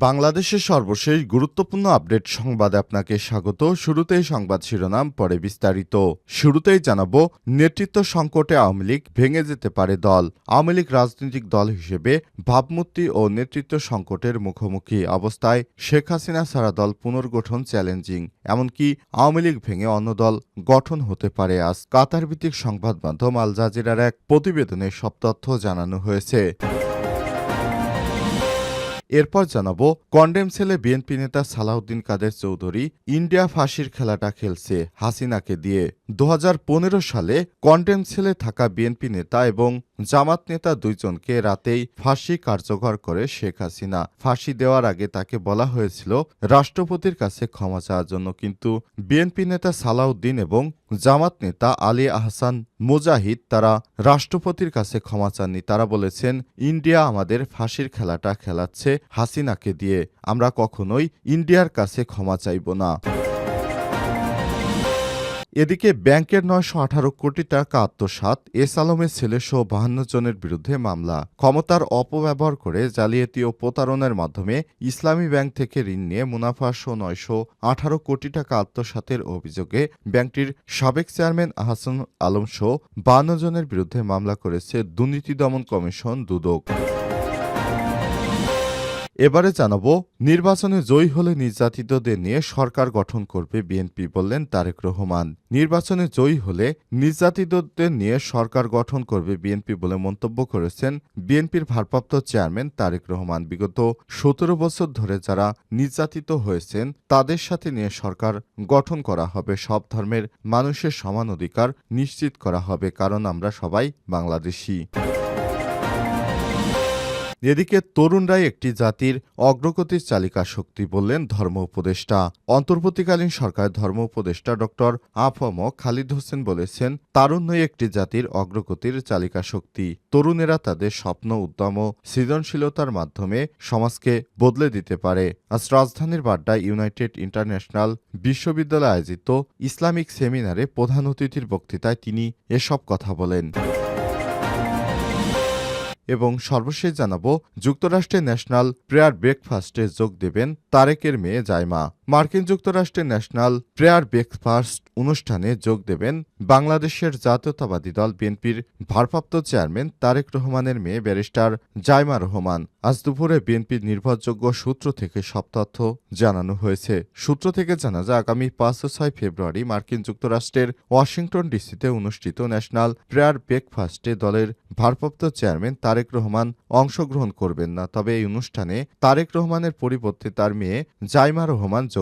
বাংলাদেশের সর্বশেষ গুরুত্বপূর্ণ আপডেট সংবাদে আপনাকে স্বাগত। শুরুতেই সংবাদ শিরোনাম, পরে বিস্তারিত। শুরুতেই জানাব, নেতৃত্ব সংকটে আওয়ামী লীগ ভেঙে যেতে পারে দল। আওয়ামী লীগ রাজনৈতিক দল হিসেবে ভাবমূর্তি ও নেতৃত্ব সংকটের মুখোমুখি অবস্থায় শেখ হাসিনা সারা দল পুনর্গঠন চ্যালেঞ্জিং। এমনকি আওয়ামী লীগ ভেঙে অন্য দল গঠন হতে পারে আজ। কাতার ভিত্তিক সংবাদ মাধ্যম আল জাজিরার এক প্রতিবেদনে সব তথ্য জানানো হয়েছে। এরপর জানাব, কন্ডেম সেলে বিএনপি নেতা সালাউদ্দিন কাদের চৌধুরী ইন্ডিয়া ফাঁসির খেলাটা খেলছে হাসিনাকে দিয়ে। দু হাজার পনেরো সালে কন্ডেম সেলে থাকা বিএনপি নেতা এবং জামাত নেতা দুইজনকে রাতেই ফাঁসি কার্যকর করে শেখ হাসিনা। ফাঁসি দেওয়ার আগে তাকে বলা হয়েছিল, রাষ্ট্রপতির কাছে ক্ষমা চাওয়ার জন্য। কিন্তু বিএনপি নেতা সালাউদ্দিন এবং জামাত নেতা আলী আহসান মুজাহিদ তারা রাষ্ট্রপতির কাছে ক্ষমা চাননি। তারা বলেছেন, ইন্ডিয়া আমাদের ফাঁসির খেলাটা খেলাচ্ছে হাসিনাকে দিয়ে। আমরা কখনোই ইন্ডিয়ার কাছে ক্ষমা চাইব না। এদিকে ব্যাংকের নয়শো আঠারো কোটি টাকা আত্মসাত এস আলমের ছেলে ছেলেসহ বাহান্ন জনের বিরুদ্ধে মামলা। ক্ষমতার অপব্যবহার করে জালিয়াতি ও প্রতারণার মাধ্যমে ইসলামী ব্যাংক থেকে ঋণ নিয়ে মুনাফা সহ নয়শো আঠারো কোটি টাকা আত্মসাতের অভিযোগে ব্যাংকটির সাবেক চেয়ারম্যান আহসান আলম সহ বাহান্ন জনের বিরুদ্ধে মামলা করেছে দুর্নীতি দমন কমিশন দুদক। এবারে জানাব, নির্বাচনে জয়ী হলে নির্যাতিতদের নিয়ে সরকার গঠন করবে বিএনপি বললেন তারেক রহমান। নির্বাচনে জয়ী হলে নির্যাতিতদের নিয়ে সরকার গঠন করবে বিএনপি বলে মন্তব্য করেছেন বিএনপির ভারপ্রাপ্ত চেয়ারম্যান তারেক রহমান। বিগত সতেরো বছর ধরে যারা নির্যাতিত হয়েছেন, তাদের সাথে নিয়ে সরকার গঠন করা হবে। সব ধর্মের মানুষের সমান অধিকার নিশ্চিত করা হবে, কারণ আমরা সবাই বাংলাদেশি। এদিকে তরুণরাই একটি জাতির অগ্রগতির চালিকা শক্তি বললেন ধর্ম উপদেষ্টা। অন্তর্বর্তীকালীন সরকার ধর্ম উপদেষ্টা ড. আফম খালিদ হোসেন বলেছেন, তারুণ্যই একটি জাতির অগ্রগতির চালিকা শক্তি। তরুণেরা তাদের স্বপ্ন, উদ্যম ও সৃজনশীলতার মাধ্যমে সমাজকে বদলে দিতে পারে। আজ রাজধানীর বাড্ডায় ইউনাইটেড ইন্টারন্যাশনাল বিশ্ববিদ্যালয়ে আয়োজিত ইসলামিক সেমিনারে প্রধান অতিথির বক্তৃতায় তিনি এসব কথা বলেন। এবং সর্বশেষ জানাব যুক্তরাষ্ট্রে ন্যাশনাল প্রেয়ার ব্রেকফাস্টে যোগ দেবেন তারেকের মেয়ে জাইমা। মার্কিন যুক্তরাষ্ট্রের ন্যাশনাল প্রেয়ার ব্রেকফাস্ট অনুষ্ঠানে যোগ দেবেন বাংলাদেশের জাতীয়তাবাদী দল বিএনপির ভারপ্রাপ্ত চেয়ারম্যান তারেক রহমানের মেয়ে ব্যারিস্টার জাইমা রহমান। আজ দুপুরে বিএনপির নির্ভরযোগ্য সূত্র থেকে সব তথ্য জানানো হয়েছে। সূত্র থেকে জানা যায়, আগামী পাঁচ ও ছয় ফেব্রুয়ারি মার্কিন যুক্তরাষ্ট্রের ওয়াশিংটন ডিসিতে অনুষ্ঠিত ন্যাশনাল প্রেয়ার ব্রেকফাস্টে দলের ভারপ্রাপ্ত চেয়ারম্যান তারেক রহমান অংশগ্রহণ করবেন না। তবে এই অনুষ্ঠানে তারেক রহমানের পরিবর্তে তার মেয়ে জাইমা রহমান যোগ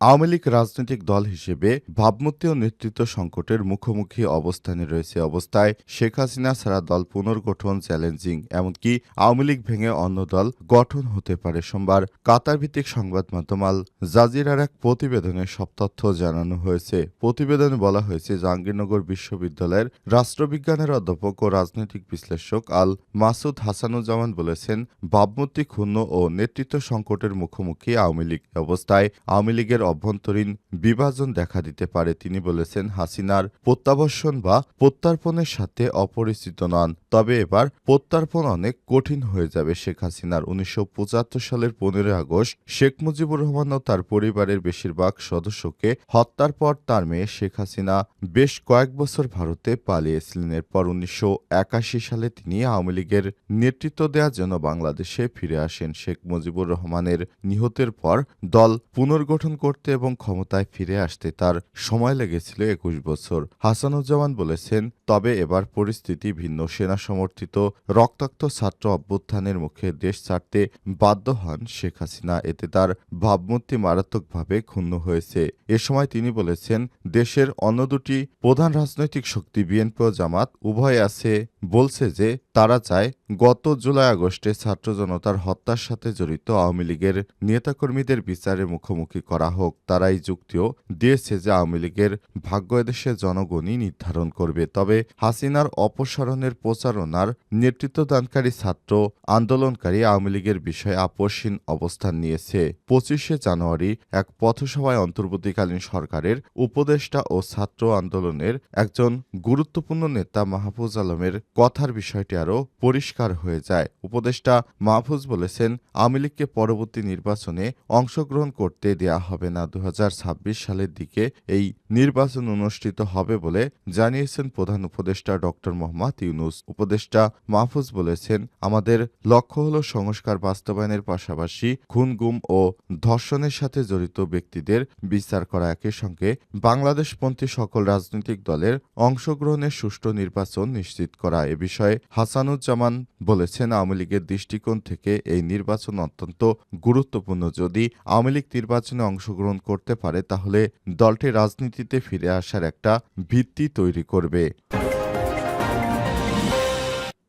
আওয়ামী লীগ রাজনৈতিক দল হিসেবে ভাবমূর্তি ও নেতৃত্ব সংকটের মুখোমুখি অবস্থানে রয়েছে অবস্থায় শেখ হাসিনা ছাড়া দল পুনর্গঠন চ্যালেঞ্জিং, এমনকি আওয়ামী লীগ ভেঙে অন্য দল গঠন হতে পারে সোমবার। কাতার ভিত্তিক সংবাদ মাধ্যম আল জাজিরার এক প্রতিবেদনে সব তথ্য জানানো হয়েছে। প্রতিবেদনে বলা হয়েছে, জাহাঙ্গীরনগর বিশ্ববিদ্যালয়ের রাষ্ট্রবিজ্ঞানের অধ্যাপক ও রাজনৈতিক বিশ্লেষক আল মাসুদ হাসানুজ্জামান বলেছেন, ভাবমূর্তি ক্ষুণ্ণ ও নেতৃত্ব সংকটের মুখোমুখি আওয়ামী লীগ। অবস্থায় আওয়ামী লীগের অভ্যন্তরীণ বিভাজন দেখা দিতে পারে, তিনি বলেছেন হাসিনার প্রত্যাবর্ষণ বা প্রত্যার্পণের সাথে অপরিচিত নন। তবে এবার প্রত্যার্পণ অনেক কঠিন হয়ে যাবে, শেখ হাসিনার উনিশশো পঁচাত্তর সালের পনেরোই আগস্ট শেখ মুজিবুর রহমান ও তার পরিবারের বেশিরভাগ সদস্যকে হত্যার পর তার মেয়ে শেখ হাসিনা বেশ কয়েক বছর ভারতে পালিয়েছিলেন। এরপর উনিশশো একাশি সালে তিনি আওয়ামী লীগের নেতৃত্ব দেওয়ার জন্য বাংলাদেশে ফিরে আসেন। শেখ মুজিবুর রহমানের নিহতের পর দল পুনর্গঠন করতে করতে এবং ক্ষমতায় ফিরে আসতে তার সময় লেগেছিল একুশ বছর। হাসানুজ্জামান বলেছেন, তবে এবার পরিস্থিতি ভিন্ন। সেনা সমর্থিত রক্তাক্ত ছাত্র অভ্যুত্থানের মুখে দেশ ছাড়তে বাধ্য হন শেখ হাসিনা। এতে তার ভাবমূর্তি মারাত্মকভাবে ক্ষুণ্ণ হয়েছে। এ সময় তিনি বলেছেন, দেশের অন্য দুটি প্রধান রাজনৈতিক শক্তি বিএনপি ও জামাত উভয় আছে। বলছে যে, তারা চায় গত জুলাই আগস্টে ছাত্র জনতার হত্যার সাথে জড়িত আওয়ামী লীগের নেতাকর্মীদের বিচারের মুখোমুখি করা হোক। তারা এই যুক্তিও দিয়েছে যে আওয়ামী লীগের ভাগ্য এদেশের জনগণই নির্ধারণ করবে। তবে হাসিনার অপসারণের প্রচারণার নেতৃত্বদানকারী ছাত্র, আন্দোলনকারী আওয়ামী লীগের বিষয়ে আপোষহীন অবস্থান নিয়েছে। পঁচিশে জানুয়ারি এক পথসভায় অন্তর্বর্তীকালীন সরকারের উপদেষ্টা ও ছাত্র আন্দোলনের একজন গুরুত্বপূর্ণ নেতা মাহফুজ আলমের কথার বিষয়টি আরও পরিষ্কার হয়ে যায়। উপদেষ্টা মাহফুজ বলেছেন, আওয়ামী লীগকে পরবর্তী নির্বাচনে অংশগ্রহণ করতে দেয়া হবে না দু হাজার ছাব্বিশ সালের দিকে এই নির্বাচন অনুষ্ঠিত হবে বলে জানিয়েছেন প্রধান উপদেষ্টা ডক্টর মোহাম্মদ ইউনুস। উপদেষ্টা মাহফুজ বলেছেন, আমাদের লক্ষ্য হল সংস্কার বাস্তবায়নের পাশাপাশি খুন গুম ও ধর্ষণের সাথে জড়িত ব্যক্তিদের বিচার করা একই সঙ্গে বাংলাদেশপন্থী সকল রাজনৈতিক দলের অংশগ্রহণের সুষ্ঠু নির্বাচন নিশ্চিত করা এ বিষয়ে হাসানুজ্জামান বলেছেন, আওয়ামী লীগের দৃষ্টিকোণ থেকে এই নির্বাচন অত্যন্ত গুরুত্বপূর্ণ। যদি আওয়ামী লীগ নির্বাচনে অংশগ্রহণ করতে পারে, তাহলে দলটি রাজনীতিতে ফিরে আসার একটা ভিত্তি তৈরি করবে।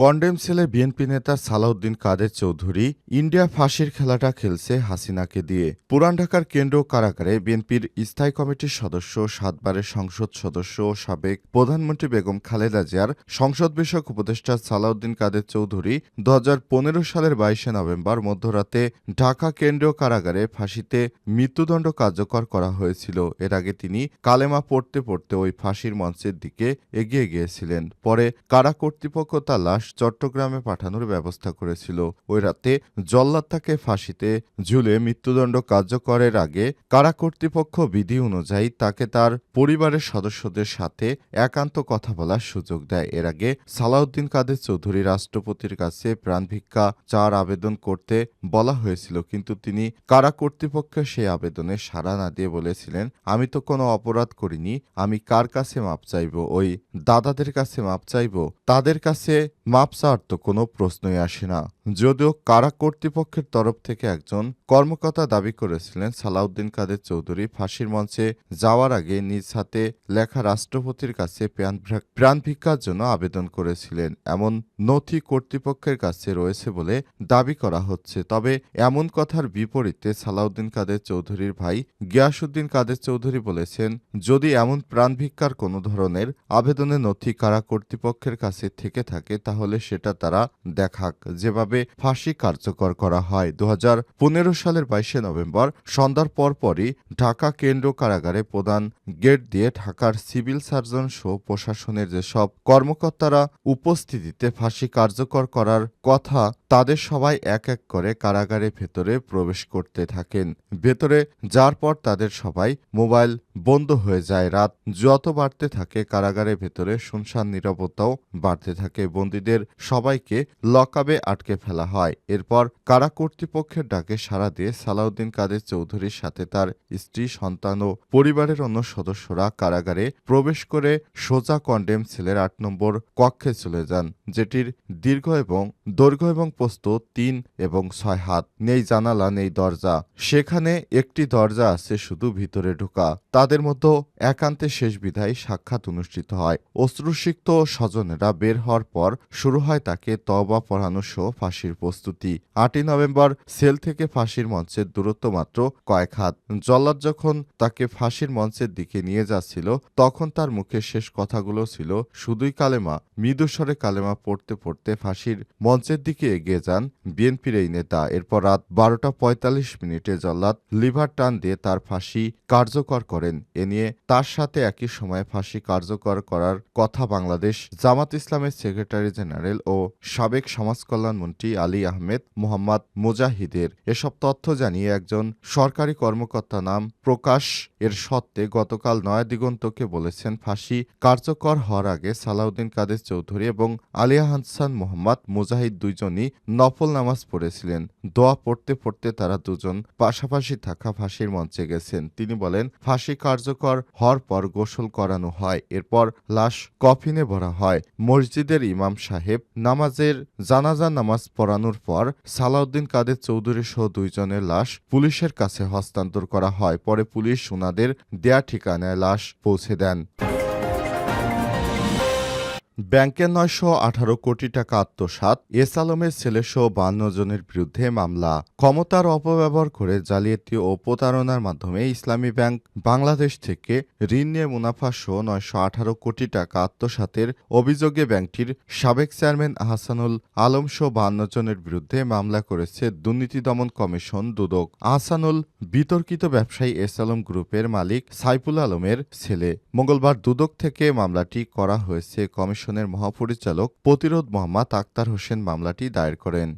কন্ডেম সেলে বিএনপি নেতা সালাউদ্দিন কাদের চৌধুরী ইন্ডিয়া ফাঁসির খেলাটা খেলছে হাসিনাকে দিয়ে। পুরান ঢাকার কেন্দ্র কারাগারে বিএনপির স্থায়ী কমিটির সদস্য, সাতবারের সংসদ সদস্য ও সাবেক প্রধানমন্ত্রী বেগম খালেদা জিয়ার সংসদ বিষয়ক উপদেষ্টা সালাউদ্দিন কাদের চৌধুরী দু হাজার পনেরো সালের বাইশে নভেম্বর মধ্যরাতে ঢাকা কেন্দ্রীয় কারাগারে ফাঁসিতে মৃত্যুদণ্ড কার্যকর করা হয়েছিল। এর আগে তিনি কালেমা পড়তে পড়তে ওই ফাঁসির মঞ্চের দিকে এগিয়ে গিয়েছিলেন। পরে কারা কর্তৃপক্ষ তার লাশ চট্টগ্রামে পাঠানোর ব্যবস্থা করেছিল। ওই রাতে জল্লাদ তাকে ফাঁসিতে ঝুলে মৃত্যুদণ্ড কার্যকরের আগে কারা কর্তৃপক্ষ বিধি অনুযায়ী তাকে তার পরিবারের সদস্যদের সাথে একান্ত কথা বলার সুযোগ দেয়। এর আগে সালাউদ্দিন কাদের চৌধুরী রাষ্ট্রপতির কাছে প্রাণভিক্ষা চার আবেদন করতে বলা হয়েছিল, কিন্তু তিনি কারা কর্তৃপক্ষ সেই আবেদনে সাড়া না দিয়ে বলেছিলেন, আমি তো কোনো অপরাধ করিনি, আমি কার কাছে মাপ চাইব? ওই দাদাদের কাছে মাপ চাইব? তাদের কাছে মাপ চাওয়ার তো কোনো প্রশ্নই আসে না। যদিও কারা কর্তৃপক্ষের তরফ থেকে একজন কর্মকর্তা দাবি করেছিলেন, সালাউদ্দিন কাদের চৌধুরী ফাঁসির মঞ্চে যাওয়ার আগে নিজ হাতে লেখা রাষ্ট্রপতির কাছে প্রাণ ভিক্ষার জন্য আবেদন করেছিলেন। এমন নথি কর্তৃপক্ষের কাছে রয়েছে বলে দাবি করা হচ্ছে। তবে এমন কথার বিপরীতে সালাউদ্দিন কাদের চৌধুরীর ভাই গিয়াসুদ্দিন কাদের চৌধুরী বলেছেন, যদি এমন প্রাণ ভিক্ষার কোনো ধরনের আবেদনের নথি কারা কর্তৃপক্ষের কাছে থেকে থাকে, তাহলে সেটা তারা দেখাক। যেভাবে ফাঁসি কার্যকর করা হয়। দু হাজার পনেরো সালের বাইশে নভেম্বর সন্ধ্যার পরপরই ঢাকা কেন্দ্র কারাগারে প্রধান গেট দিয়ে ঢাকার সিভিল সার্জন সহ প্রশাসনের যেসব কর্মকর্তারা উপস্থিতিতে ফাঁসি কার্যকর করার কথা, তাদের সবাই এক এক করে কারাগারে ভেতরে প্রবেশ করতে থাকেন। ভেতরে যার পর তাদের সবাই মোবাইল বন্ধ হয়ে যায়। রাত যত বাড়তে থাকে, কারাগারের ভেতরে শুনশান নিরাপত্তাও বাড়তে থাকে। বন্দীদের সবাইকে লকআপে আটকে ফেলা হয়। এরপর কারা কর্তৃপক্ষের ডাকে সাড়া দিয়ে সালাউদ্দিন কাদের চৌধুরীর সাথে তার স্ত্রী, সন্তান ও পরিবারের অন্য সদস্যরা কারাগারে প্রবেশ করে সোজা কন্ডেম সেলের আট নম্বর কক্ষে চলে যান, যেটির দীর্ঘ এবং দৈর্ঘ্য এবং প্রস্থ তিন এবং ছয় হাত। নেই জানালা, নেই দরজা। সেখানে একটি দরজা আছে শুধু ভিতরে ঢোকা। তাদের মধ্যে একান্তে শেষ বিধায় সাক্ষাৎ অনুষ্ঠিত হয়। অশ্রুসিক্ত স্বজনেরা বের হওয়ার পর শুরু হয় তাকে তবা পড়ানো সহ ফাঁসির প্রস্তুতি। আটই নভেম্বর সেল থেকে ফাঁসির মঞ্চের দূরত্ব মাত্র কয়েক হাত। জল্লাদ যখন তাকে ফাঁসির মঞ্চের দিকে নিয়ে যাচ্ছিল, তখন তার মুখে শেষ কথাগুলো ছিল, শুধুই কালেমা, মৃদুস্বরে কালেমা পড়তে পড়তে ফাঁসির মঞ্চের দিকে এগিয়ে যান বিএনপির এই নেতা। এরপর রাত বারোটা পঁয়তাল্লিশ মিনিটে জল্লাদ লিভার টান দিয়ে তার ফাঁসি কার্যকর করেন। এ নিয়ে তার সাথে একই সময়ে ফাঁসি কার্যকর করার কথা বাংলাদেশ জামাত ইসলামের সেক্রেটারি জেনারেল ও সাবেক সমাজ কল্যাণমন্ত্রী উপদেষ্টি আলী আহমেদ, মোহাম্মদ মুজাহিদের এসব তথ্য জানিয়ে একজন সরকারি কর্মকর্তা নাম প্রকাশ এর সত্ত্বে গতকাল নয়া দিগন্তকে বলেছেন, ফাঁসি কার্যকর হওয়ার আগে সালাউদ্দিন কাদের চৌধুরী এবং আলিয়া হাসান মোহাম্মদ মুজাহিদ দুইজনই নফল নামাজ পড়েছিলেন। দোয়া পড়তে পড়তে তারা দুজন পাশাপাশি থাকা ফাঁসির মঞ্চে গেছেন। তিনি বলেন, ফাঁসি কার্যকর হওয়ার পর গোসল করানো হয়, এরপর লাশ কফিনে ভরা হয়। মসজিদের ইমাম সাহেব, নামাজের জানাজা, নামাজ পড়ানোর পর সালাউদ্দিন কাদের চৌধুরী সহ দুইজনের লাশ পুলিশের কাছে হস্তান্তর করা হয়। পরে পুলিশ সোনাদের দেয়া ঠিকানায় লাশ পৌঁছে দেন। ব্যাংকের নয়শো আঠারো কোটি টাকা আত্মসাত এস আলমের ছেলেসহ বান্ন জনের বিরুদ্ধে মামলা। ক্ষমতার অপব্যবহার করে জালিয়াতি ও প্রতারণার মাধ্যমে ইসলামী ব্যাংক বাংলাদেশ থেকে ঋণ নিয়ে মুনাফা সহ নয়শো আঠারো কোটি টাকা আত্মসাতের অভিযোগে ব্যাংকটির সাবেক চেয়ারম্যান আহসানুল আলম সহ বান্ন জনের বিরুদ্ধে মামলা করেছে দুর্নীতি দমন কমিশন দুদক। আহসানুল বিতর্কিত ব্যবসায়ী এস আলম গ্রুপের মালিক সাইফুল আলমের ছেলে। মঙ্গলবার দুদক থেকে মামলাটি করা হয়েছে কমিশনের মহাপরিচালক প্রতিরোধ মোহাম্মদ আক্তার হোসেন মামলাটি দায়ের করেন।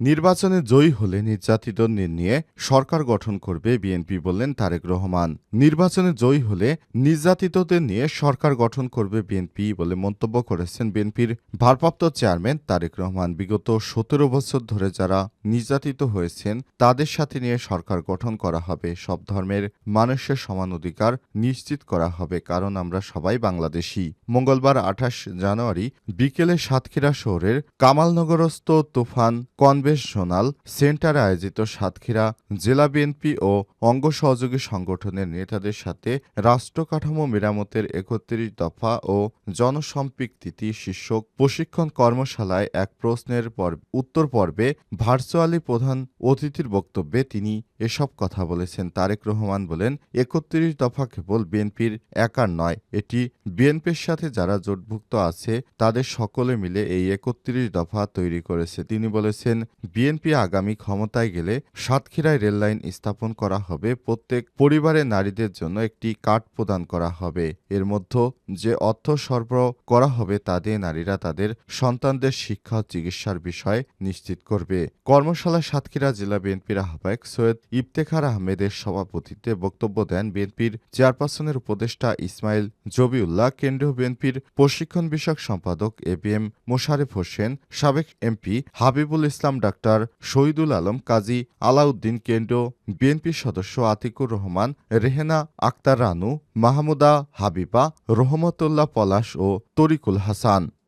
নির্বাচনে জয়ী হলে নির্যাতিতদের নিয়ে সরকার গঠন করবে বিএনপি বললেন তারেক রহমান। নির্বাচনে জয়ী হলে নির্যাতিতদের নিয়ে সরকার গঠন করবে বিএনপি বলে মন্তব্য করেছেন বিএনপির ভারপ্রাপ্ত চেয়ারম্যান তারেক রহমান। বিগত সতেরো বছর ধরে যারা নির্যাতিত হয়েছেন, তাদের সাথে নিয়ে সরকার গঠন করা হবে। সব ধর্মের মানুষের সমান অধিকার নিশ্চিত করা হবে, কারণ আমরা সবাই বাংলাদেশি। মঙ্গলবার আঠাশ জানুয়ারি বিকেলে সাতক্ষীরা শহরের কামালনগরস্থ তুফান কনভেনশনাল সেন্টারে আয়োজিত সাতক্ষীরা জেলা বিএনপি ও অঙ্গ সহযোগী সংগঠনের নেতাদের সাথে রাষ্ট্রকাঠামো মেরামতের একত্রিশ দফা ও জনসম্পৃক্তি শীর্ষক প্রশিক্ষণ কর্মশালায় এক প্রশ্নের পর, উত্তর পর্বে ভার্চুয়ালি প্রধান অতিথির বক্তব্যে তিনি এসব কথা বলেছেন তারেক রহমান বলেন, একত্রিশ দফা কেবল বিএনপির একার নয়, এটি বিএনপির সাথে যারা জোটভুক্ত আছে, তাদের সকলে মিলে এই একত্রিশ দফা তৈরি করেছে। তিনি বলেছেন, বিএনপি আগামী ক্ষমতায় গেলে সাতক্ষীরায় রেললাইন স্থাপন করা হবে, প্রত্যেক পরিবারের নারীদের জন্য একটি কার্ড প্রদান করা হবে। এর মধ্যে যে অর্থ সরবরাহ করা হবে তা দিয়ে নারীরা তাদের সন্তানদের শিক্ষা চিকিৎসার বিষয় নিশ্চিত করবে। কর্মশালায় সাতক্ষীরা জেলা বিএনপির আহ্বায়ক সৈয়দ ইফতেখার আহমেদের সভাপতিত্বে বক্তব্য দেন বিএনপির চেয়ারপারসনের উপদেষ্টা ইসমাইল জবিউল্লাহ। কেন্দ্রীয় বিএনপির প্রশিক্ষণ বিষয়ক সম্পাদক A B M Mosharraf Hossain, সাবেক এমপি হাবিবুল ইসলাম ডাক্তার শহীদুল আলম, কাজী আলাউদ্দিন কেন্দ্রীয় বিএনপি সদস্য আতিকুর রহমান, রেহেনা আক্তার রানু, মাহমুদা হাবিবা, রহমতুল্লাহ পলাশ ও তরিকুল হাসান।